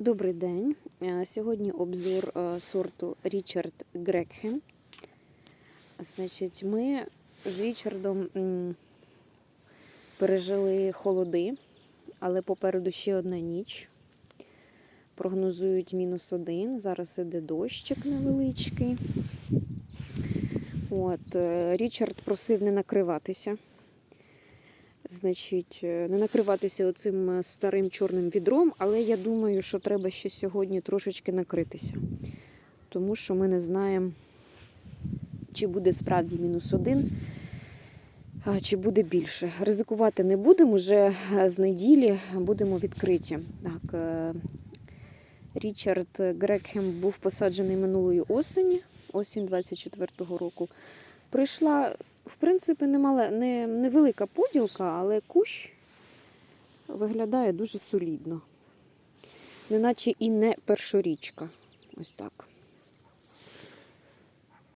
Добрий день. Е, Сьогодні обзор е, сорту Річард Грекхем. Значить, ми з Річардом пережили холоди, але попереду ще одна ніч. Прогнозують мінус один. Зараз іде дощик невеличкий. От, е, Річард просив не накриватися. Значить, е, не накриватися оцим е, старим чорним відром, але я думаю, що треба ще сьогодні трошечки накритися. Тому що ми не знаємо, чи буде справді мінус один, чи буде більше. Ризикувати не будемо, вже е, з неділі будемо відкриті. Так, Річард Грекхем був посаджений минулої осені, осінь 24-го року. Прийшла в принципі, немале, не, невелика поділка, але кущ виглядає дуже солідно. Неначе і не першорічка. Ось так.